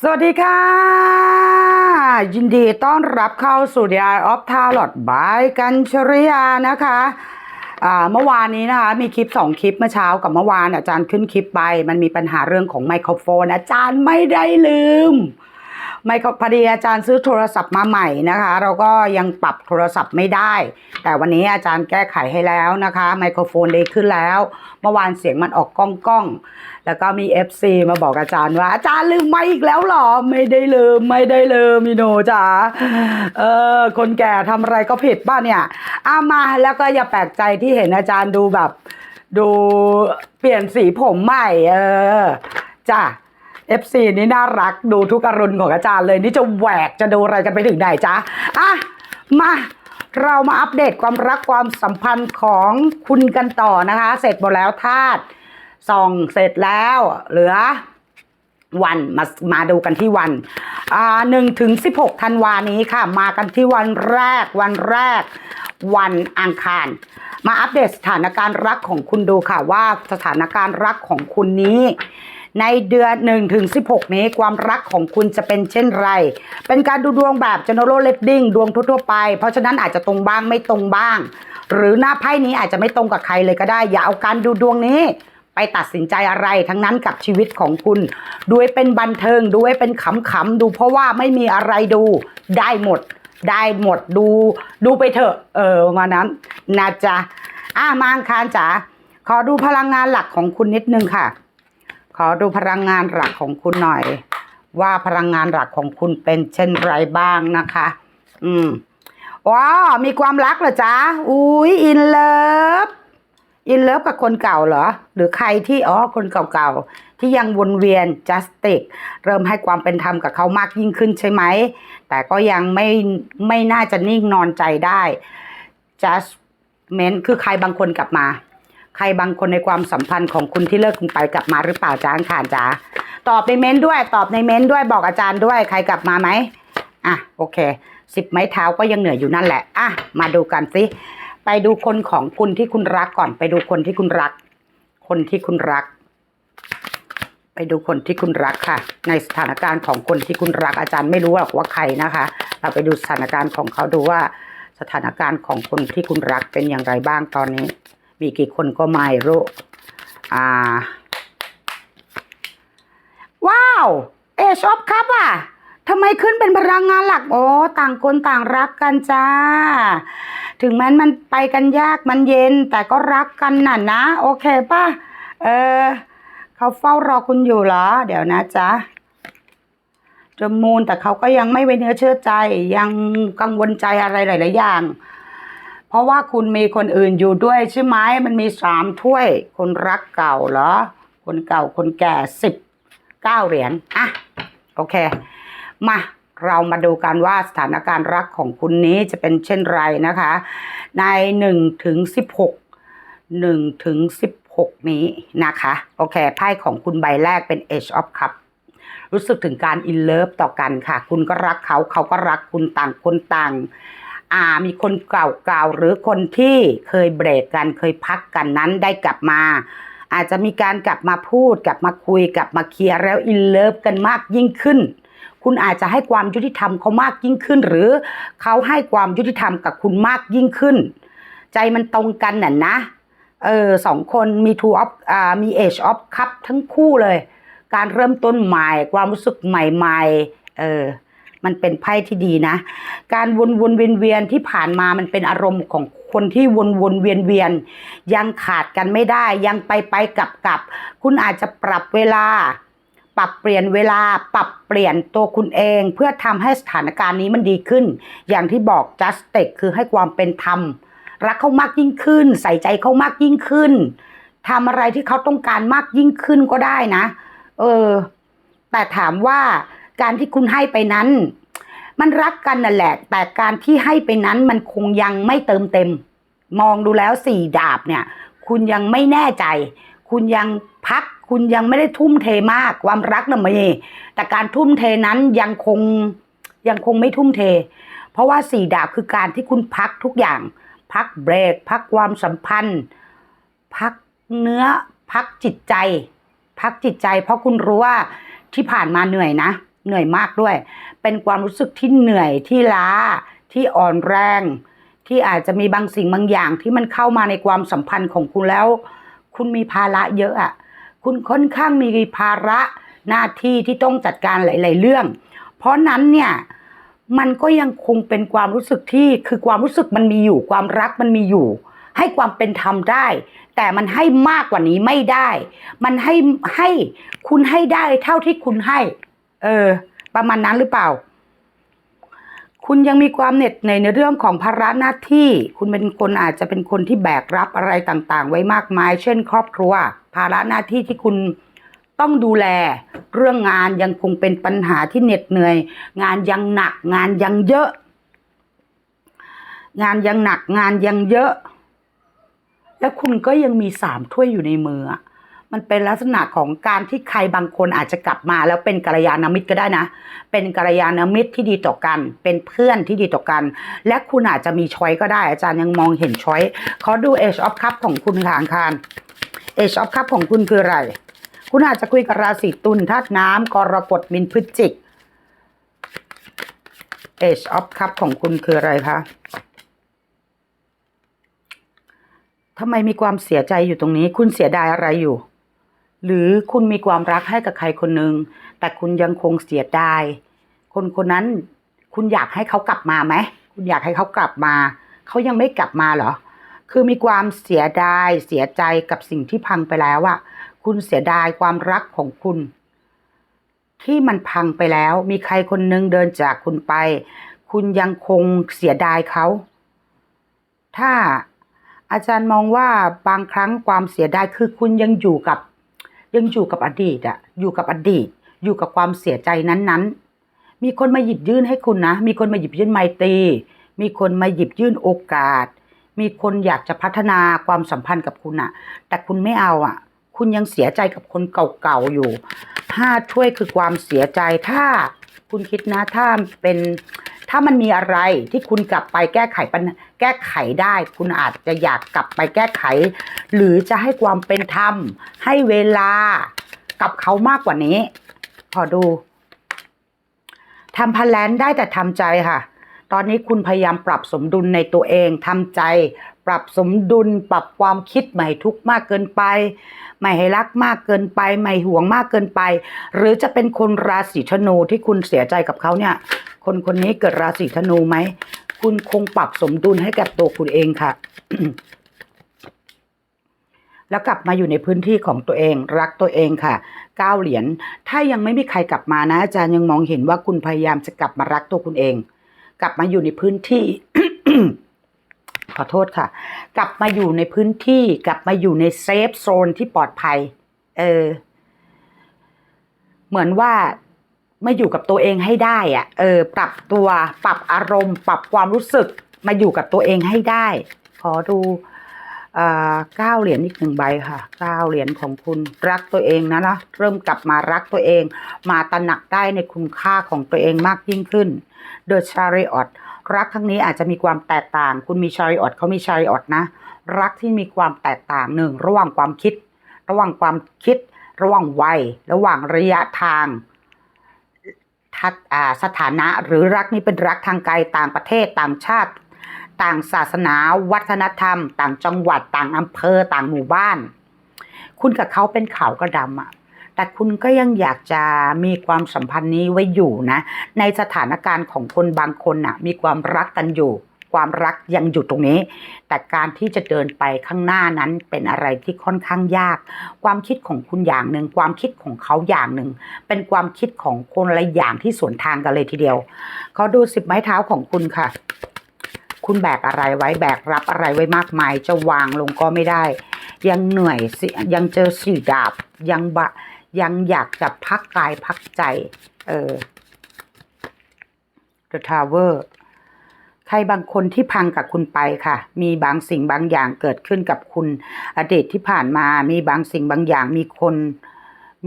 สวัสดีค่ะ ยินดีต้อนรับเข้าสู่ The Eye of Tarot by กัญชริยานะคะอ่าเมื่อวานนี้นะคะมีคลิป 2 คลิปเมื่อเช้ากับเมื่อวานอาจารย์ขึ้นคลิปไป มันมีปัญหาเรื่องของไมโครโฟน อาจารย์ไม่ได้ลืม ไมโครพอดีอาจารย์ซื้อโทรศัพท์มาใหม่นะคะ เราก็ยังปรับโทรศัพท์ไม่ได้ แต่วันนี้อาจารย์แก้ไขให้แล้วนะคะ ไมโครโฟนดีขึ้นแล้ว เมื่อวานเสียงมันออกก้องก้องๆแล้วก็มี FC มาบอกอาจารย์ว่าอาจารย์ลืมไมอีกแล้วเหรอ ไม่ได้ลืม ไม่ได้ลืมมิโนจ๋าเออคนแก่ทำอะไรก็ผิดป่ะเนี่ยอามาแล้วก็อย่าแปลกใจที่เห็นอาจารย์ดูแบบ ดูเปลี่ยนสีผมใหม่ เออจ้ะ FC นี่น่ารักดูทุกอรุณของอาจารย์เลยนี่จะแหวกจะดูอะไรกันไปถึงไหนจ๊ะอะมาเรามาอัปเดตความรักความสัมพันธ์ของคุณกันต่อนะคะ เสร็จหมดแล้วธาตุส่องเสร็จแล้วเหลือวันมามาดูกันที่วันอ่าหนึ่งถึงสิบหกธันวานี้ค่ะ มากันที่วันแรกวันแรก วันอังคาร มาอัปเดตสถานการณ์รักของคุณดูค่ะว่าสถานการณ์รักของคุณนี้ ในเดือน1ถึง16 นี้ความรักของคุณจะเป็นเช่นไร เป็นการดูดวงแบบ general reading ดวงทั่วๆไป เพราะฉะนั้นอาจจะตรงบ้างไม่ตรงบ้าง หรือหน้าไพ่นี้อาจจะไม่ตรงกับใครเลยก็ได้ อย่าเอาการดูดวงนี้ไปตัดสินใจอะไรทั้งนั้นกับชีวิตของคุณ ดูให้เป็นบันเทิง ดูให้เป็นขำๆ ดูเพราะว่าไม่มีอะไรดูได้หมด ได้หมดดู ดูไปเถอะ เออวันนั้นนะจ๊ะอะมาอังคารจ๋าขอดูพลังงานหลักของคุณนิดนึงค่ะ ขอดูพลังงานหลักของคุณหน่อย ว่าพลังงานหลักของคุณเป็นเช่นไรบ้างนะคะ อืมว้าวมีความรักเหรอจ๊ะอุ้ยอินเลิฟอินเลิฟกับคนเก่าเหรอ หรือใครที่อ๋อคนเก่าๆ ที่ยังวนเวียน justice เริ่มให้ความเป็นธรรมกับเขามากยิ่งขึ้นใช่ไหม แต่ก็ยังไม่ไม่น่าจะนิ่งนอนใจได้ judgment คือใครบางคนกลับมา ใครบางคนในความสัมพันธ์ของคุณที่เลิกคุณไปกลับมาหรือเปล่าจ้าอังคารจ๋าตอบในเม้นต์ด้วย ตอบในเม้นต์ด้วยบอกอาจารย์ด้วย ใครกลับมาไหมอะโอเคสิบไม้เท้าก็ยังเหนื่อยอยู่นั่นแหละอะมาดูกันสิไปดูคนของคุณที่คุณรักก่อน ไปดูคนที่คุณรัก คนที่คุณรัก ไปดูคนที่คุณรักค่ะ ในสถานการณ์ของคนที่คุณรักอาจารย์ไม่รู้หรอกว่าใครนะคะ เราไปดูสถานการณ์ของเขาดูว่า สถานการณ์ของคนที่คุณรักเป็นอย่างไรบ้างตอนนี้ มีกี่คนก็ไม่รู้ อ่า ว้าว เอชอปครับอะทำไมขึ้นเป็นพลังงานหลัก โอ้ ต่างคนต่างรักกันจ้า ถึงแม้มันไปกันยากมันเย็น แต่ก็รักกันน่ะนะ โอเคป่ะ เออ เขาเฝ้ารอคุณอยู่เหรอ เดี๋ยวนะจ๊ะจมูนแต่เขาก็ยังไม่ไว้เนื้อเชื่อใจ ยังกังวลใจอะไรหลาย ๆ อย่าง ราะว่าคุณมีคนอื่นอยู่ด้วยใช่ไหมมันมีสามถ้วย คนรักเก่าเหรอ คนเก่าคนแก่สิบเก้าเหรียญอะโอเค มาเรามาดูกันว่าสถานการณ์รักของคุณนี้จะเป็นเช่นไรนะคะ ในหนึ่งถึงสิบหกหนึ่งถึงสิบหกนี้นะคะ โอเคไพ่ของคุณใบแรกเป็น Age of Cup รู้สึกถึงการอินเลิฟต่อกันค่ะ คุณก็รักเขาเขาก็รักคุณต่างคนต่าง อ่ามีคนเก่าๆหรือคนที่เคยเบรกกันเคยพักกันนั้นได้กลับมา อาจจะมีการกลับมาพูด กลับมาคุย กลับมาเคลียร์แล้วอินเลิฟกันมากยิ่งขึ้น คุณอาจจะให้ความยุติธรรมเขามากยิ่งขึ้น หรือเขาให้ความยุติธรรมกับคุณมากยิ่งขึ้น ใจมันตรงกันน่ะนะเออสองคนมี two of อ่ามี age of cup ทั้งคู่เลย การเริ่มต้นใหม่ความรู้สึกใหม่ๆเออ มันเป็นไพ่ที่ดีนะ การวนวนเวียนเวียนที่ผ่านมามันเป็นอารมณ์ของคนที่วนวนเวียนเวียนยังขาดกันไม่ได้ยังไปไปกลับกลับ คุณอาจจะปรับเวลา ปรับเปลี่ยนเวลา ปรับเปลี่ยนตัวคุณเอง เพื่อทำให้สถานการณ์นี้มันดีขึ้น อย่างที่บอก justice คือให้ความเป็นธรรม รักเขามากยิ่งขึ้น ใส่ใจเขามากยิ่งขึ้นทำอะไรที่เขาต้องการมากยิ่งขึ้นก็ได้นะ เออ แต่ถามว่า การที่คุณให้ไปนั้น มันรักกันนั่นแหละ แต่การที่ให้ไปนั้นมันคงยังไม่เติมเต็ม มองดูแล้วสี่ดาบเนี่ย คุณยังไม่แน่ใจ คุณยังพัก คุณยังไม่ได้ทุ่มเทมากความรักน่ะมีแต่การทุ่มเทนั้นยังคงยังคงไม่ทุ่มเท เพราะว่าสี่ดาบคือการที่คุณพักทุกอย่าง พักเบรก พักความสัมพันธ์ พักเนื้อ พักจิตใจ พักจิตใจ เพราะคุณรู้ว่าที่ผ่านมาเหนื่อยนะ เหนื่อยมากด้วย เป็นความรู้สึกที่เหนื่อยที่ล้าที่อ่อนแรง ที่อาจจะมีบางสิ่งบางอย่างที่มันเข้ามาในความสัมพันธ์ของคุณแล้ว คุณมีภาระเยอะอะคุณค่อนข้างมีภาระหน้าที่ที่ต้องจัดการหลาย ๆ เรื่อง เพราะนั้นเนี่ยมันก็ยังคงเป็นความรู้สึกที่คือความรู้สึกมันมีอยู่ ความรักมันมีอยู่ ให้ความเป็นธรรมได้ แต่มันให้มากกว่านี้ไม่ได้ มันให้ให้คุณให้ได้เท่าที่คุณให้ เออ ประมาณนั้นหรือเปล่า คุณยังมีความเหน็ดเหนื่อยในเรื่องของภาระหน้าที่ คุณเป็นคนอาจจะเป็นคนที่แบกรับอะไรต่างๆ ไว้มากมาย เช่น ครอบครัว ภาระหน้าที่ที่คุณต้องดูแล เรื่องงานยังคงเป็นปัญหาที่เหน็ดเหนื่อย งานยังหนัก งานยังเยอะ งานยังหนักงานยังเยอะ แล้วคุณก็ยังมีสามถ้วยอยู่ในมืออะ มันเป็นลักษณะของการที่ใครบางคนอาจจะกลับมา แล้วเป็นกัลยาณมิตรก็ได้นะ เป็นกัลยาณมิตรที่ดีต่อกัน เป็นเพื่อนที่ดีต่อกัน และคุณอาจจะมีช้อยก็ได้ อาจารย์ยังมองเห็นช้อยขอดู Age of Cup ของคุณค่ะอังคาร Age of Cup ของคุณคืออะไร คุณอาจจะคุยกับราศีตุลธาตุน้ำกรกฎมินพฤศจิก Age of Cup ของคุณคืออะไรคะทำไมมีความเสียใจอยู่ตรงนี้ คุณเสียดายอะไรอยู่ หรือคุณมีความรักให้กับใครคนหนึ่งแต่คุณยังคงเสียดายคนคนนั้นคุณอยากให้เขากลับมาไหมคุณอยากให้เขากลับมาเขายังไม่กลับมาเหรอ คือมีความเสียดายเสียใจกับสิ่งที่พังไปแล้วอะคุณเสียดายความรักของคุณ ที่มันพังไปแล้ว มีใครคนหนึงเดินจากคุณไป คุณยังคงเสียดายเขาถ้าอาจารย์มองว่าบางครั้งความเสียดายคือคุณยังอยู่กับ ยังอยู่กับอดีตอะอยู่กับอดีต อยู่กับความเสียใจนั้นๆ มีคนมาหยิบยื่นให้คุณนะ มีคนมาหยิบยื่นไมตรีมีคนมาหยิบยื่นโอกาส มีคนอยากจะพัฒนาความสัมพันธ์กับคุณอะแต่คุณไม่เอาอะคุณยังเสียใจกับคนเก่าๆอยู่ห้าถ้วยคือความเสียใจถ้าคุณคิดนะถ้าเป็น ถ้ามันมีอะไรที่คุณกลับไปแก้ไขปัญแก้ไขได้ คุณอาจจะอยากกลับไปแก้ไข หรือจะให้ความเป็นธรรม ให้เวลากับเขามากกว่านี้ ขอดูทำพแลนได้แต่ทำใจค่ะ ตอนนี้คุณพยายามปรับสมดุลในตัวเองทำใจ ปรับสมดุล ปรับความคิดไม่ทุกข์มากเกินไป ไม่ให้รักมากเกินไป ไม่ห่วงมากเกินไป หรือจะเป็นคนราศีธนูที่คุณเสียใจกับเขาเนี่ย คนคนนี้เกิดราศีธนูไหม คุณคงปรับสมดุลให้กับตัวคุณเองค่ะ แล้วกลับมาอยู่ในพื้นที่ของตัวเอง รักตัวเองค่ะเก้าเหรียญ ถ้ายังไม่มีใครกลับมานะ อาจารย์ยังมองเห็นว่าคุณพยายามจะกลับมารักตัวคุณเอง กลับมาอยู่ในพื้นที่ขอโทษค่ะ กลับมาอยู่ในพื้นที่ กลับมาอยู่ในเซฟโซนที่ปลอดภัย เออ เหมือนว่า มาอยู่กับตัวเองให้ได้อะเออ ปรับตัวปรับอารมณ์ ปรับความรู้สึก มาอยู่กับตัวเองให้ได้ ขอดูอ่าเก้าเหรียญอีกหนึ่งใบค่ะเก้าเหรียญของคุณรักตัวเองนะนะเริ่มกลับมารักตัวเอง มาตระหนักได้ในคุณค่าของตัวเองมากยิ่งขึ้นเดอะชาริออตรักครั้งนี้อาจจะมีความแตกต่าง คุณมีชาริออตเขามีชาริออตนะ รักที่มีความแตกต่างหนึ่งระหว่างความคิด ระหว่างความคิด ระหว่างวัย ระหว่างระยะทาง สถานะหรือรักนี้เป็นรักทางไกลต่างประเทศต่างชาติ ต่างศาสนา วัฒนธรรม ต่างจังหวัดต่างอำเภอต่างหมู่บ้าน คุณกับเขาเป็นขาวกระดำอะแต่คุณก็ยังอยากจะมีความสัมพันธ์นี้ไว้อยู่นะ ในสถานการณ์ของคนบางคนน่ะมีความรักกันอยู่ ความรักยังอยู่ตรงนี้ แต่การที่จะเดินไปข้างหน้านั้นเป็นอะไรที่ค่อนข้างยาก ความคิดของคุณอย่างหนึ่งความคิดของเขาอย่างหนึ่ง เป็นความคิดของคนละอย่างที่สวนทางกันเลยทีเดียวเขาดูสิบไม้เท้าของคุณค่ะ คุณแบกอะไรไว้แบกรับอะไรไว้มากมาย จะวางลงก็ไม่ได้ ยังเหนื่อยสิยังเจอสี่ดาบยังบะยังอยากจะพักกายพักใจ เออ The Tower ใครบางคนที่พังกับคุณไปค่ะ มีบางสิ่งบางอย่างเกิดขึ้นกับคุณ อดีตที่ผ่านมา มีบางสิ่งบางอย่างมีคน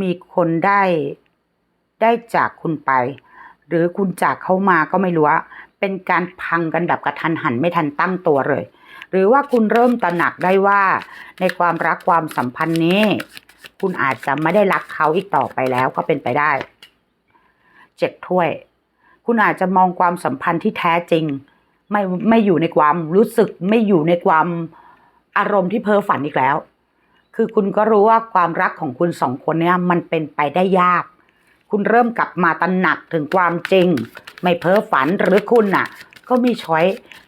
มีคนได้ได้จากคุณไป หรือคุณจากเขามาก็ไม่รู้ว่าเป็นการพังกันแบบกระทันหันไม่ทันตั้งตัวเลย หรือว่าคุณเริ่มตระหนักได้ว่า ในความรักความสัมพันธ์นี้ คุณอาจจะไม่ได้รักเขาอีกต่อไปแล้วก็เป็นไปได้เจ็ดถ้วย คุณอาจจะมองความสัมพันธ์ที่แท้จริง ไม่ไม่อยู่ในความรู้สึกไม่อยู่ในความอารมณ์ที่เพ้อฝันอีกแล้ว คือคุณก็รู้ว่าความรักของคุณสองคนเนี่ยมันเป็นไปได้ยาก คุณเริ่มกลับมาตระหนักถึงความจริง ไม่เพ้อฝันหรือคุณน่ะ ก็มีช้อย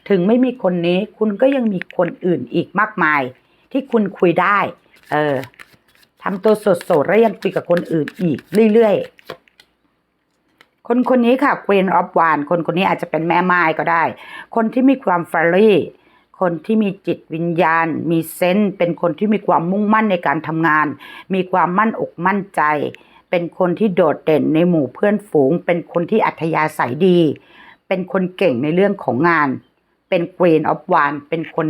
ถึงไม่มีคนนี้ คุณก็ยังมีคนอื่นอีกมากมาย ที่คุณคุยได้ เออทำตัวสดๆแล้วยังคุยกับคนอื่นอีกเรื่อยๆ คนคนนี้ค่ะ Queen of w a n คนคนนี้อาจจะเป็นแม่ไม้ก็ได้ คนที่มีความเฟรลี่คนที่มีจิตวิญญาณ มีเซนส์เป็นคนที่มีความมุ่งมั่นในการทำงาน มีความมั่นอกมั่นใจ เป็นคนที่โดดเด่นในหมู่เพื่อนฝูง เป็นคนที่อัธยาศัยดี เป็นคนเก่งในเรื่องของงาน เป็น Queen of w a n เป็นคน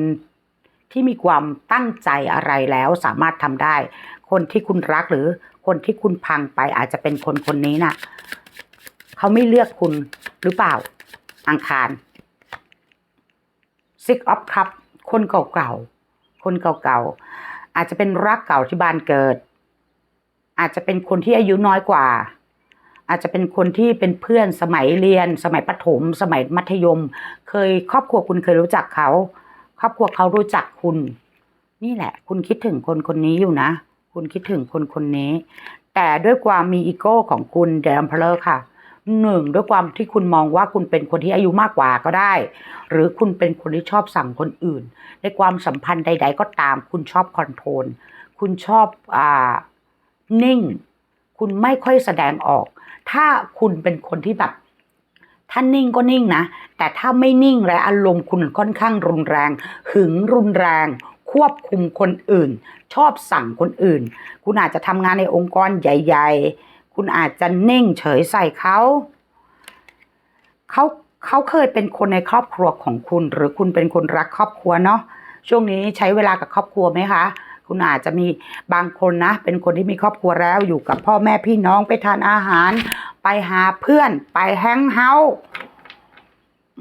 ที่มีความตั้งใจอะไรแล้วสามารถทำได้ คนที่คุณรักหรือคนที่คุณพังไปอาจจะเป็นคนคนนี้น่ะ เขาไม่เลือกคุณหรือเปล่า อังคาร Six of Cup คนเก่าๆ คนเก่าๆ อาจจะเป็นรักเก่าที่บ้านเกิด อาจจะเป็นคนที่อายุน้อยกว่า อาจจะเป็นคนที่เป็นเพื่อนสมัยเรียน สมัยประถม สมัยมัธยม เคยครอบครัวคุณเคยรู้จักเขา ครอบครัวเขารู้จักคุณ นี่แหละ คุณคิดถึงคนคนนี้อยู่นะ คุณคิดถึงคนคนนี้ แต่ด้วยความมีอีโก้ของคุณเดมเพลอร์ค่ะ หนึ่งด้วยความที่คุณมองว่าคุณเป็นคนที่อายุมากกว่าก็ได้ หรือคุณเป็นคนที่ชอบสั่งคนอื่น ในความสัมพันธ์ใด ๆ ก็ตาม คุณชอบคอนโทรลคุณชอบอ่านิ่ง คุณไม่ค่อยแสดงออก ถ้าคุณเป็นคนที่แบบถ้านิ่งก็นิ่งนะ แต่ถ้าไม่นิ่งและอารมณ์คุณค่อนข้างรุนแรง หึงรุนแรง ควบคุมคนอื่น ชอบสั่งคนอื่น คุณอาจจะทำงานในองค์กรใหญ่ ๆ คุณอาจจะนิ่งเฉยใส่เขาเขาเขาเคยเป็นคนในครอบครัวของคุณ หรือคุณเป็นคนรักครอบครัวเนาะช่วงนี้ใช้เวลากับครอบครัวไหมคะ คุณอาจจะมีบางคนนะ เป็นคนที่มีครอบครัวแล้วอยู่กับพ่อแม่พี่น้องไปทานอาหาร ไปหาเพื่อน ไปแฮงเฮาท์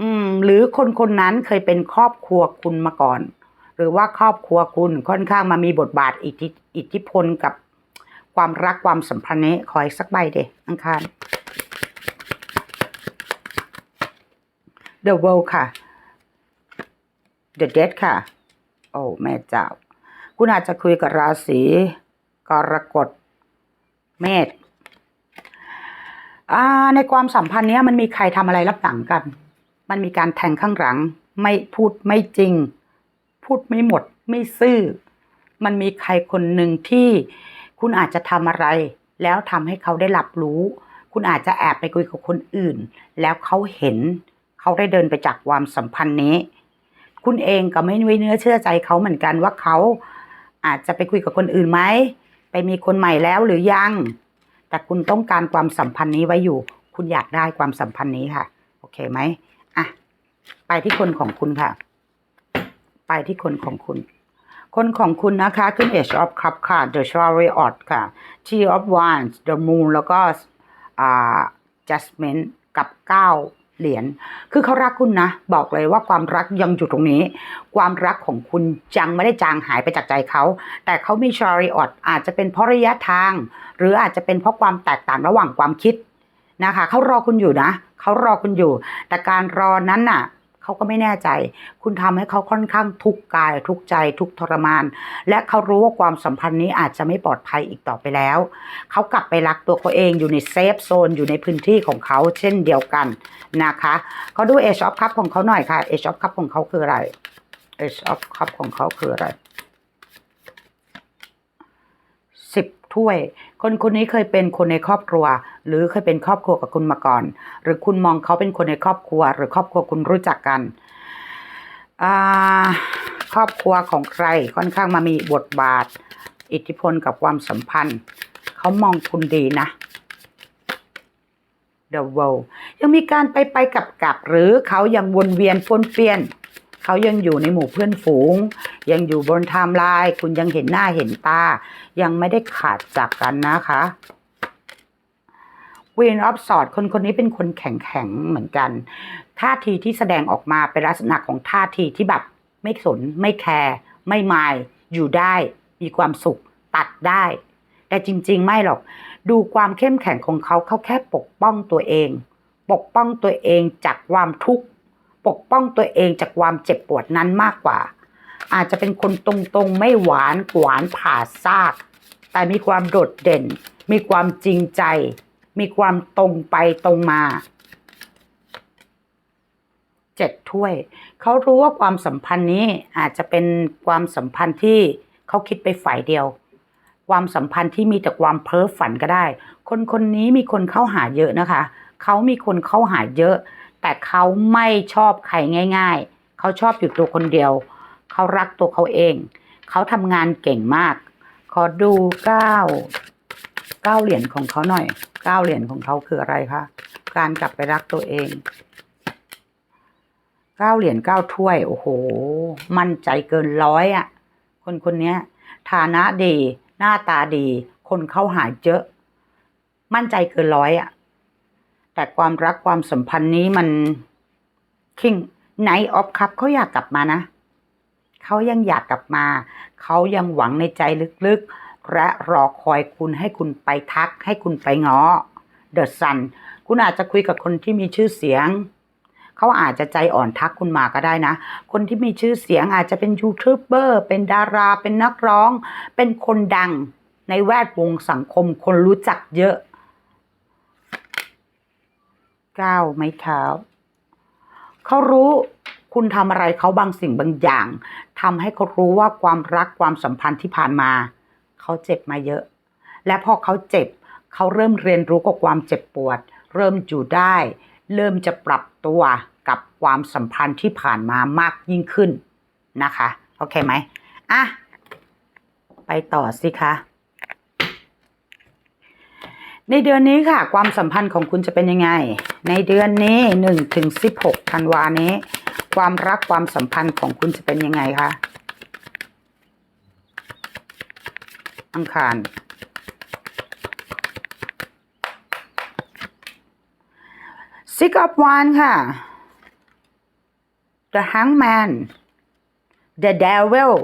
อืม หรือคนคนนั้นเคยเป็นครอบครัวคุณมาก่อน หรือว่าครอบครัวคุณค่อนข้างมามีบทบาทอิทธิอิทธิพลกับ ความรักความสัมพันธ์นี้ขออีกสักใบเดอังคาร The World ค่ะ The Dead ค่ะ โอ้แม่เจ้า คุณอาจจะคุยกับราศีกรกฎเมษอ่ในความสัมพันธ์นี้มันมีใครทำอะไรรับหลังกัน มันมีการแทงข้างหลัง ไม่พูดไม่จริง พูดไม่หมด ไม่ซื่อ มันมีใครคนหนึ่งที่ คุณอาจจะทำอะไร แล้วทำให้เขาได้รับรู้ คุณอาจจะแอบไปคุยกับคนอื่น แล้วเขาเห็น เขาได้เดินไปจากความสัมพันธ์นี้ คุณเองก็ไม่ไว้เนื้อเชื่อใจเขาเหมือนกันว่าเขาอาจจะไปคุยกับคนอื่นไหม ไปมีคนใหม่แล้วหรือยัง แต่คุณต้องการความสัมพันธ์นี้ไว้อยู่ คุณอยากได้ความสัมพันธ์นี้ค่ะ โอเคไหมอะ ไปที่คนของคุณค่ะ ไปที่คนของคุณ คนของคุณนะคะ ขึ้น Age of Cup ค่ะ The Chariot ค่ะ T of Wands The Moon แล้วก็ Judgment กับ 9 เหรียญ คือเขารักคุณนะ บอกเลยว่าความรักยังอยู่ตรงนี้ ความรักของคุณยังไม่ได้จางหายไปจากใจเขา แต่เขามี Chariot อาจจะเป็นเพราะระยะทาง หรืออาจจะเป็นเพราะความแตกต่างระหว่างความคิดนะคะ เขารอคุณอยู่นะ เขารอคุณอยู่ แต่การรอนั้นน่ะ เขาก็ไม่แน่ใจ คุณทำให้เขาค่อนข้างทุกข์กาย ทุกข์ใจ ทุกทรมาน และเขารู้ว่าความสัมพันธ์นี้อาจจะไม่ปลอดภัยอีกต่อไปแล้ว เขากลับไปรักตัวเขาเองอยู่ในเซฟโซนอยู่ในพื้นที่ของเขาเช่นเดียวกันนะคะเขาดู Age of Cup ของเขาหน่อยค่ะ Age of Cup ของเขาคืออะไร Age of Cup ของเขาคืออะไรสิบถ้วย คนคนนี้เคยเป็นคนในครอบครัว หรือเคยเป็นครอบครัวกับคุณมาก่อน หรือคุณมองเขาเป็นคนในครอบครัว หรือครอบครัวคุณรู้จักกันครอบครัวของใครค่อนข้างมามีบทบาท อิทธิพลกับความสัมพันธ์ เขามองคุณดีนะ The World ยังมีการไปไปกับกับ หรือเขายังวนเวียนป้วนเปี้ยน เขายังอยู่ในหมู่เพื่อนฝูง ยังอยู่บนไทม์ไลน์คุณยังเห็นหน้าเห็นตา ยังไม่ได้ขาดจากกันนะคะ Queen of Swords คนคนนี้เป็นคนแข็งแข็งเหมือนกันท่าทีที่แสดงออกมาเป็นลักษณะของท่าทีที่แบบไม่สนไม่แคร์ไม่มายอยู่ได้ มีความสุขตัดได้ แต่จริง ๆ ไม่หรอก ดูความเข้มแข็งของเขาเขาแค่ปกป้องตัวเอง ปกป้องตัวเองจากความทุกข์ ปกป้องตัวเองจากความเจ็บปวดนั้นมากกว่า อาจจะเป็นคนตรงๆ ไม่หวานหวานผ่าซาก แต่มีความโดดเด่น มีความจริงใจ มีความตรงไปตรงมาเจ็ดถ้วย เขารู้ว่าความสัมพันธ์นี้อาจจะเป็นความสัมพันธ์ที่เขาคิดไปฝ่ายเดียว ความสัมพันธ์ที่มีแต่ความเพ้อฝันก็ได้ คนคนนี้มีคนเข้าหาเยอะนะคะ เขามีคนเข้าหาเยอะ แต่เขาไม่ชอบใครง่าย ๆ เขาชอบอยู่ตัวคนเดียว เขารักตัวเขาเอง เขาทำงานเก่งมาก ขอดูเก้าเก้าเหรียญของเขาหน่อยเก้าเหรียญของเขาคืออะไรคะการกลับไปรักตัวเองเก้าเหรียญเก้าถ้วย โอ้โห มั่นใจเกินร้อยอะ่ะ คนคนนี้ฐานะดี หน้าตาดี คนเข้าหาเยอะ มั่นใจเกินร้อยอะ่ะ แต่ความรักความสัมพันธ์นี้มันคิงไนออฟคัพเขาอยากกลับมานะ เขายังอยากกลับมา เขายังหวังในใจลึกๆ และรอคอยคุณให้คุณไปทัก ให้คุณไปง้อเดอะซันคุณอาจจะคุยกับคนที่มีชื่อเสียง เขาอาจจะใจอ่อนทักคุณมาก็ได้นะ คนที่มีชื่อเสียงอาจจะเป็นยูทูบเบอร์ เป็นดารา เป็นนักร้อง เป็นคนดังในแวดวงสังคมคนรู้จักเยอะก้าวไม้เท้า เขารู้ คุณทำอะไรเขาบางสิ่งบางอย่างทำให้เขารู้ว่าความรักความสัมพันธ์ที่ผ่านมา เขาเจ็บมาเยอะ และพอเขาเจ็บ เขาเริ่มเรียนรู้กับความเจ็บปวด เริ่มอยู่ได้ เริ่มจะปรับตัวกับความสัมพันธ์ที่ผ่านมามากยิ่งขึ้นนะคะ โอเคไหมอะ ไปต่อสิคะ ในเดือนนี้ค่ะ ความสัมพันธ์ของคุณจะเป็นยังไง ในเดือนนี้หนึ่งถึงสิบหกธันวานี้ ความรักความสัมพันธ์ของคุณจะเป็นยังไงคะอังคาร Six of Wands ค่ะ The Hangman The Devil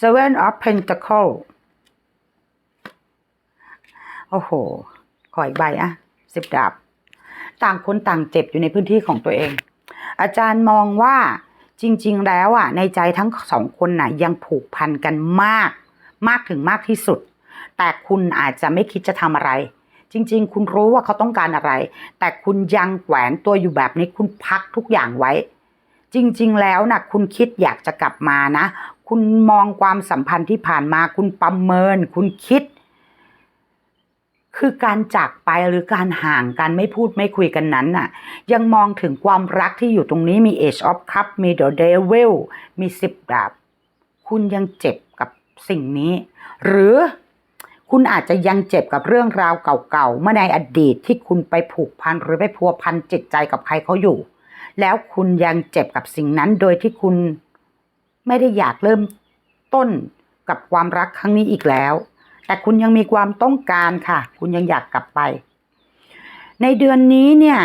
Seven of Pentacles โอ้โห ขออีกใบอะสิบดาบ ต่างคนต่างเจ็บอยู่ในพื้นที่ของตัวเอง อาจารย์มองว่าจริง ๆ แล้วอะ ในใจทั้งสองคนน่ะ ยังผูกพันกันมาก มากถึงมากที่สุด แต่คุณอาจจะไม่คิดจะทำอะไร จริง ๆ คุณรู้ว่าเขาต้องการอะไร แต่คุณยังแขวนตัวอยู่แบบนี้คุณพักทุกอย่างไว้ จริง ๆ แล้วนะคุณคิดอยากจะกลับมานะ คุณมองความสัมพันธ์ที่ผ่านมา คุณประเมิน คุณคิด คือการจากไปหรือการห่างกันไม่พูดไม่คุยกันนั้นน่ะ ยังมองถึงความรักที่อยู่ตรงนี้มี Age of Cup มี The Devil มีสิบดาบ คุณยังเจ็บกับสิ่งนี้ หรือคุณอาจจะยังเจ็บกับเรื่องราวเก่าๆเมื่อในอดีตที่คุณไปผูกพันหรือไปพัวพันจิตใจกับใครเขาอยู่ แล้วคุณยังเจ็บกับสิ่งนั้นโดยที่คุณไม่ได้อยากเริ่มต้นกับความรักครั้งนี้อีกแล้ว แต่คุณยังมีความต้องการค่ะ คุณยังอยากกลับไป ในเดือนนี้เนี่ย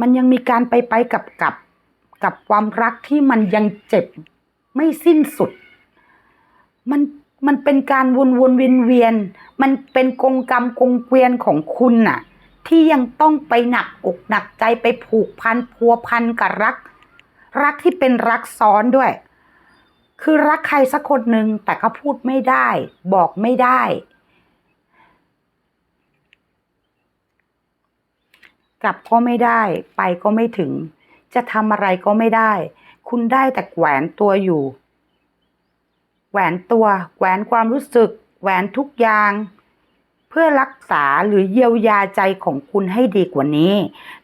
มันยังมีการไปไปกับกับกับความรักที่มันยังเจ็บไม่สิ้นสุด มันมันเป็นการวนวนเวียนเวียน มันเป็นกงกรรมกงเกวียนของคุณน่ะ ที่ยังต้องไปหนักอกหนักใจไปผูกพันพัวพันกับรัก รักที่เป็นรักซ้อนด้วย คือรักใครสักคนหนึ่งแต่ก็พูดไม่ได้ บอกไม่ได้ กลับก็ไม่ได้ ไปก็ไม่ถึง จะทำอะไรก็ไม่ได้ คุณได้แต่แขวนตัวอยู่แหวนตัวแหวนความรู้สึก แหวนทุกอย่าง เพื่อรักษาหรือเยียวยาใจของคุณให้ดีกว่านี้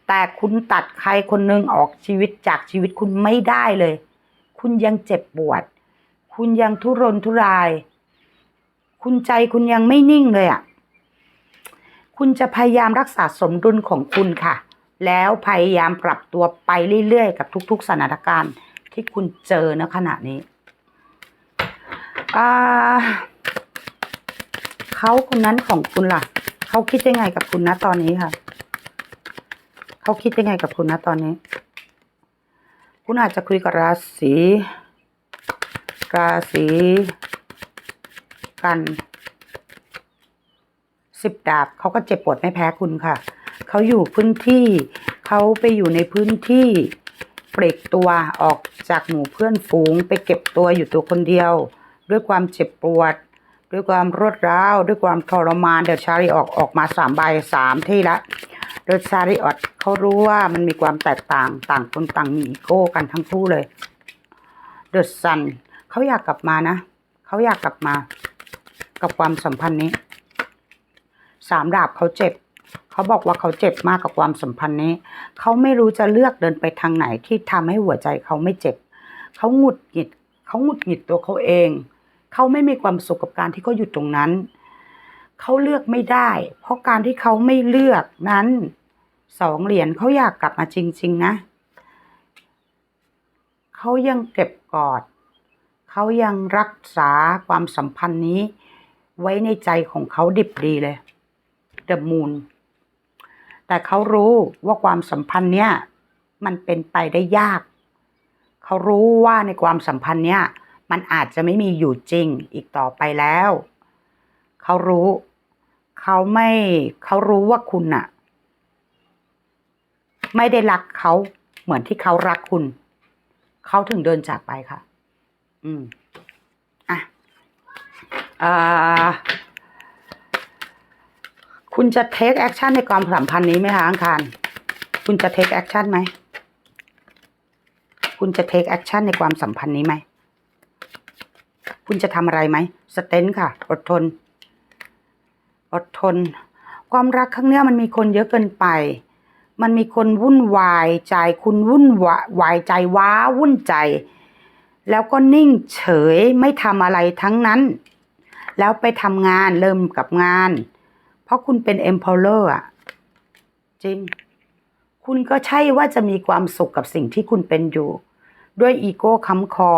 แต่คุณตัดใครคนหนึ่งออกชีวิตจากชีวิตคุณไม่ได้เลย คุณยังเจ็บปวด คุณยังทุรนทุราย คุณใจคุณยังไม่นิ่งเลยอะ่ะ คุณจะพยายามรักษาสมดุลของคุณค่ะ แล้วพยายามปรับตัวไปเรื่อยๆ กับทุก ๆ สถานการณ์ที่คุณเจอณขณะนี้อ่าเขาคนนั้นของคุณล่ะ เขาคิดยังไงกับคุณนะตอนนี้ค่ะ เขาคิดยังไงกับคุณนะตอนนี้ คุณอาจจะคุยกับราศี ราศีกันสิบดาบเขาก็เจ็บปวดไม่แพ้คุณค่ะ เขาอยู่พื้นที่เขาไปอยู่ในพื้นที่เปลีกตัวออกจากหมู่เพื่อนฝูง ไปเก็บตัวอยู่ตัวคนเดียว ด้วยความเจ็บปวด ด้วยความรวดร้าว ด้วยความทรมานเดยวชาริออกออกมาสามใบสามที่ละโดยชาริออตเขารู้ว่ามันมีความแตกต่างต่างคนต่างมีอีโก้กันทั้งคู่เลยเดอะซัน เขาอยากกลับมานะเขาอยากกลับมา กับความสัมพันธ์นี้สามดาบเขาเจ็บ เขาบอกว่าเขาเจ็บมากกับความสัมพันธ์นี้ เขาไม่รู้จะเลือกเดินไปทางไหนที่ทำให้หัวใจเขาไม่เจ็บ เขาหงุดหงิด เขาหงุดหงิดตัวเขาเอง เขาไม่มีความสุขกับการที่เขาอยู่ตรงนั้น เขาเลือกไม่ได้ เพราะการที่เขาไม่เลือกนั้นสองเหรียญเขาอยากกลับมาจริง ๆ นะ เขายังเก็บกอด เขายังรักษาความสัมพันธ์นี้ ไว้ในใจของเขาดิบดีเลยเดอะมูนแต่เขารู้ว่าความสัมพันธ์เนี้ยมันเป็นไปได้ยาก เขารู้ว่าในความสัมพันธ์เนี้ยมันอาจจะไม่มีอยู่จริงอีกต่อไปแล้ว เขารู้ เขาไม่เขารู้ว่าคุณน่ะไม่ได้รักเขาเหมือนที่เขารักคุณ เขาถึงเดินจากไปค่ะ อืมอะอ่าคุณจะเทคแอคชั่นในความสัมพันธ์นี้ไหมคะอังคาร คุณจะเทคแอคชั่นไหม คุณจะเทคแอคชั่นในความสัมพันธ์นี้ไหม คุณจะทำอะไรไหม สเตนค่ะ อดทน อดทน ความรักครั้งเนี้ยมันมีคนเยอะเกินไป มันมีคนวุ่นวายใจ คุณวุ่นวาวายใจว้าวุ่นใจ แล้วก็นิ่งเฉยไม่ทำอะไรทั้งนั้น แล้วไปทำงานเริ่มกับงาน เพราะคุณเป็น empower อะจริง คุณก็ใช่ว่าจะมีความสุขกับสิ่งที่คุณเป็นอยู่ ด้วยอีโก้ค้ำคอ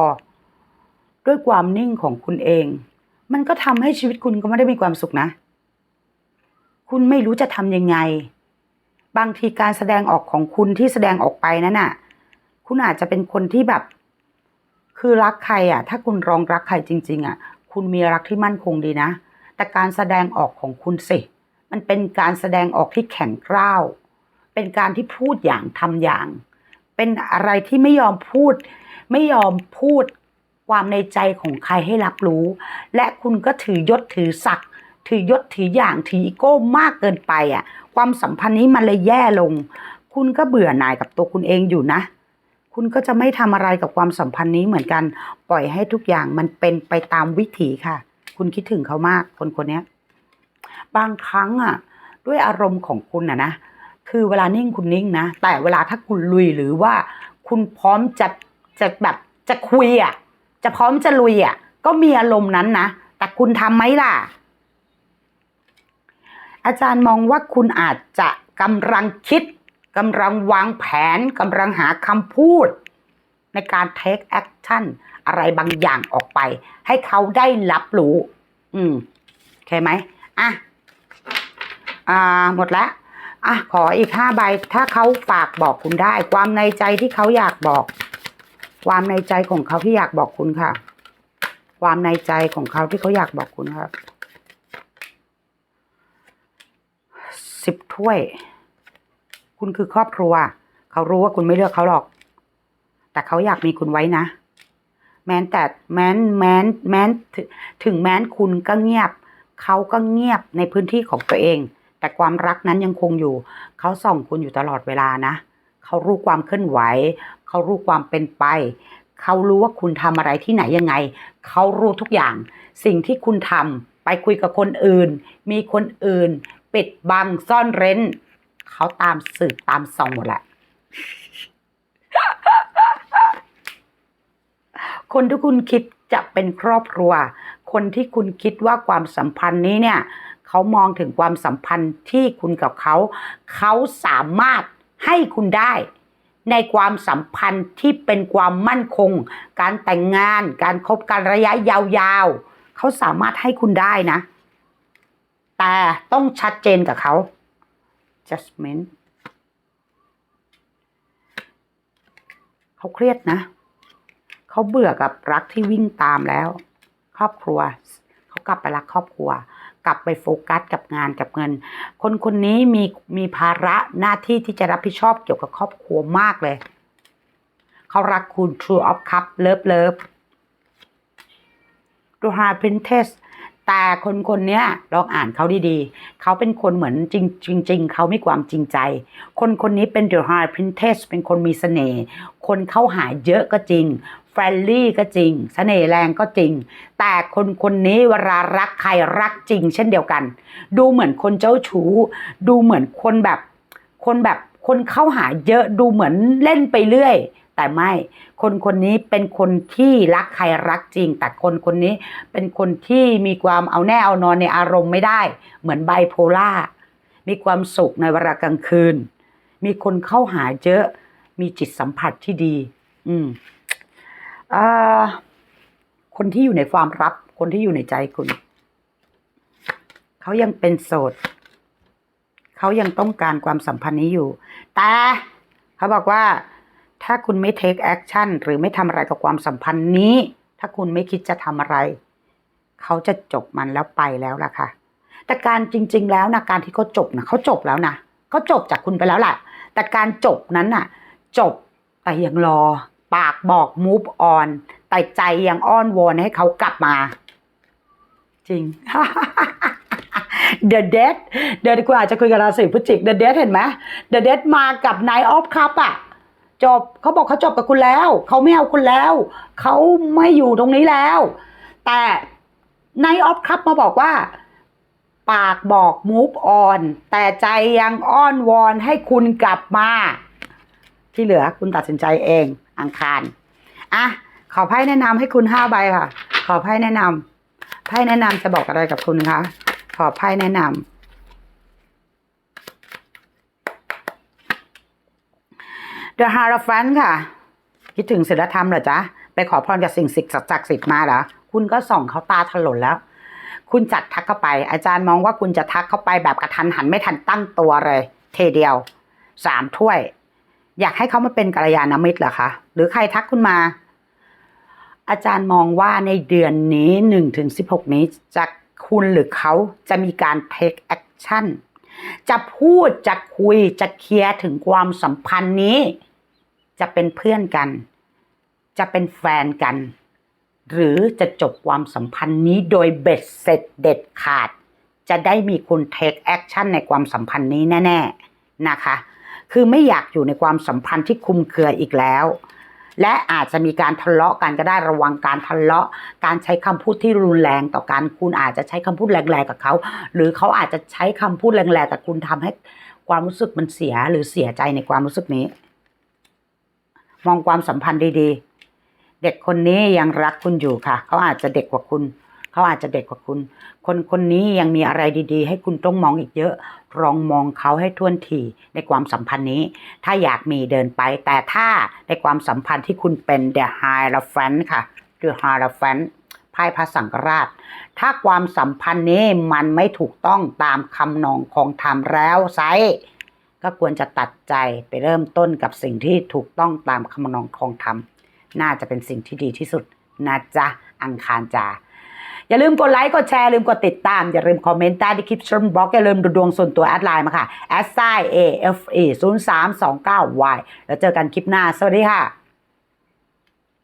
ด้วยความนิ่งของคุณเอง มันก็ทำให้ชีวิตคุณก็ไม่ได้มีความสุขนะ คุณไม่รู้จะทำยังไง บางทีการแสดงออกของคุณที่แสดงออกไปนั้นน่ะ คุณอาจจะเป็นคนที่แบบ คือรักใครอะ ถ้าคุณรองรักใครจริง ๆ อะ คุณมีรักที่มั่นคงดีนะ แต่การแสดงออกของคุณสิ มันเป็นการแสดงออกที่แข็งกร้าว เป็นการที่พูดอย่างทำอย่าง เป็นอะไรที่ไม่ยอมพูด ไม่ยอมพูดความในใจของใครให้รับรู้ และคุณก็ถือยศถือศักดิ์ถือยศถืออย่างถืออีโก้มากเกินไปอะ ความสัมพันธ์นี้มันเลยแย่ลง คุณก็เบื่อหน่ายกับตัวคุณเองอยู่นะ คุณก็จะไม่ทำอะไรกับความสัมพันธ์นี้เหมือนกัน ปล่อยให้ทุกอย่างมันเป็นไปตามวิถีค่ะ คุณคิดถึงเขามากคนคนนี้บางครั้งอะ ด้วยอารมณ์ของคุณอะนะคือเวลานิ่งคุณนิ่งนะ แต่เวลาถ้าคุณลุยหรือว่า คุณพร้อมจะจะแบบจะคุยอะจะพร้อมจะลุยอะก็มีอารมณ์นั้นนะแต่คุณทำไหมล่ะ อาจารย์มองว่าคุณอาจจะกำลังคิด กำลังวางแผนกำลังหาคำพูด ในการ take action อะไรบางอย่างออกไป ให้เขาได้รับรู้ อืมโอเคไหมอะอ่าหมดแล้วอะขออีกห้าใบ ถ้าเขาฝากบอกคุณได้ ความในใจที่เขาอยากบอก ความในใจของเขาที่อยากบอกคุณค่ะ ความในใจของเขาที่เขาอยากบอกคุณครับสิบถ้วย คุณคือครอบครัว เขารู้ว่าคุณไม่เลือกเขาหรอก แต่เขาอยากมีคุณไว้นะ แม้นแต่แม้นแม้นแม้นถึงแม้นคุณก็เงียบ เขาก็เงียบในพื้นที่ของตัวเอง แต่ความรักนั้นยังคงอยู่ เขาส่องคุณอยู่ตลอดเวลานะ เขารู้ความเคลื่อนไหว เขารู้ความเป็นไป เขารู้ว่าคุณทำอะไรที่ไหนยังไง เขารู้ทุกอย่าง สิ่งที่คุณทำไปคุยกับคนอื่น มีคนอื่น ปิดบังซ่อนเร้น เขาตามสืบตามส่องหมดแหละ คนที่คุณคิดจะเป็นครอบครัว คนที่คุณคิดว่าความสัมพันธ์นี้เนี่ย เขามองถึงความสัมพันธ์ที่คุณกับเขา เขาสามารถให้คุณได้ในความสัมพันธ์ที่เป็นความมั่นคง การแต่งงาน การคบกันระยะยาวๆ เขาสามารถให้คุณได้นะ แต่ต้องชัดเจนกับเขา judgment เขาเครียดนะ เขาเบื่อกับรักที่วิ่งตามแล้ว ครอบครัว เขากลับไปรักครอบครัว กลับไปโฟกัสกับงานกับเงิน คนคนนี้มีมีภาระหน้าที่ที่จะรับผิดชอบเกี่ยวกับครอบครัวมากเลย เขารักคุณ True of Cup Love Love ดูฮา Princess แต่คนคนนี้ลองอ่านเขาดีๆ เขาเป็นคนเหมือนจริงจริงเขามีความจริงใจ คนคนนี้เป็น The High Princess เป็นคนมีเสน่ห์ คนเข้าหาเยอะก็จริงแฟรนลี่ก็จริงเสน่ห์แรงก็จริง แต่คนคนนี้เวลารักใครรักจริง เช่นเดียวกัน ดูเหมือนคนเจ้าชู้ ดูเหมือนคนแบบ คนแบบคนเข้าหาเยอะดูเหมือนเล่นไปเรื่อย แต่ไม่คนคนนี้เป็นคนที่รักใครรักจริง แต่คนคนนี้เป็นคนที่มีความเอาแน่เอานอนในอารมณ์ไม่ได้ เหมือนไบโพล่ามีความสุขในเวลากลางคืน มีคนเข้าหาเยอะมีจิตสัมผัสที่ดี อืมอ่าคนที่อยู่ในความลับ คนที่อยู่ในใจคุณเขายังเป็นโสดเขายังต้องการความสัมพันธ์นี้อยู่ แต่เขาบอกว่า ถ้าคุณไม่ take action หรือไม่ทำอะไรกับความสัมพันธ์นี้ ถ้าคุณไม่คิดจะทำอะไร เขาจะจบมันแล้วไปแล้วล่ะค่ะ แต่การจริง ๆ แล้วนะการที่เขาจบนะเขาจบแล้วนะเขาจบจากคุณไปแล้วล่ะแต่การจบนั้นน่ะ จบแต่ยังรอ ปากบอก move on แต่ใจยังอ้อนวอนให้เขากลับมา จริง The Dead เดี๋ยวคุณอาจจะคุยกับราศีพฤศจิก The Dead เห็นไหม The Dead มากับ Nine of Cup อะ จบเขาบอกเขาจบกับคุณแล้วเขาไม่เอาคุณแล้วเขาไม่อยู่ตรงนี้แล้ว แต่ Nine of Cup มาบอกว่า ปากบอก move on แต่ใจยังอ้อนวอนให้คุณกลับมา ที่เหลือคุณตัดสินใจเองอังคารอะขอไพ่แนะนำให้คุณห้าใบค่ะ ขอไพ่แนะนำไพ่แนะนำจะบอกอะไรกับคุณคะขอไพ่แนะนำ The Hierophant ค่ะ คิดถึงศีลธรรมเหรอจ๊ะ ไปขอพรจากสิ่งศักดิ์ศักดิ์สิทธิ์มาเหรอ คุณก็ส่องเขาตาถลนแล้ว คุณจัดทักเข้าไป อาจารย์มองว่าคุณจะทักเข้าไปแบบกระทันหันไม่ทันตั้งตัวเลย เทเดียวสามถ้วย อยากให้เขามาเป็นกัลยาณมิตรเหรอคะ หรือใครทักคุณมา อาจารย์มองว่าในเดือนนี้หนึ่งถึงสิบหกนี้จะคุณหรือเขาจะมีการ take action จะพูดจะคุยจะเคลียร์ถึงความสัมพันธ์นี้ จะเป็นเพื่อนกัน จะเป็นแฟนกัน หรือจะจบความสัมพันธ์นี้โดยเบ็ดเสร็จเด็ดขาด จะได้มีคุณ take action ในความสัมพันธ์นี้แน่ ๆนะคะ คือไม่อยากอยู่ในความสัมพันธ์ที่คุมเครืออีกแล้ว และอาจจะมีการทะเลาะกันก็ได้ระวังการทะเลาะ การใช้คำพูดที่รุนแรงต่อกันคุณอาจจะใช้คำพูดแรงๆกับเขา หรือเขาอาจจะใช้คำพูดแรงๆกับคุณทำให้ความรู้สึกมันเสียหรือเสียใจในความรู้สึกนี้ มองความสัมพันธ์ดีๆ เด็กคนนี้ยังรักคุณอยู่ค่ะ เขาอาจจะเด็กกว่าคุณ เขาอาจจะเด็กกว่าคุณ คนคนนี้ยังมีอะไรดี ๆ ให้คุณต้องมองอีกเยอะ ลองมองเขาให้ท่วนทีในความสัมพันธ์นี้ ถ้าอยากมีเดินไป แต่ถ้าในความสัมพันธ์ที่คุณเป็น The Hierophant ค่ะ The Hierophant ไพ่พระสังฆราช ถ้าความสัมพันธ์นี้มันไม่ถูกต้องตามคำนองของธรรมแล้วไซ ก็ควรจะตัดใจไปเริ่มต้นกับสิ่งที่ถูกต้องตามคำนองคองธรรมน่าจะเป็นสิ่งที่ดีที่สุดนะจ๊ะอังคารจ้าอย่าลืมกดไลค์กดแชร์ลืมกดติดตาม อย่าลืมคอมเมนต์ใต้ที่คลิปชมบล็อกอย่าลืมดูดวงส่วนตัวแอดไลน์มาค่ะ s i a f e 0 3 2 9 y แล้วเจอกันคลิปหน้า สวัสดีค่ะ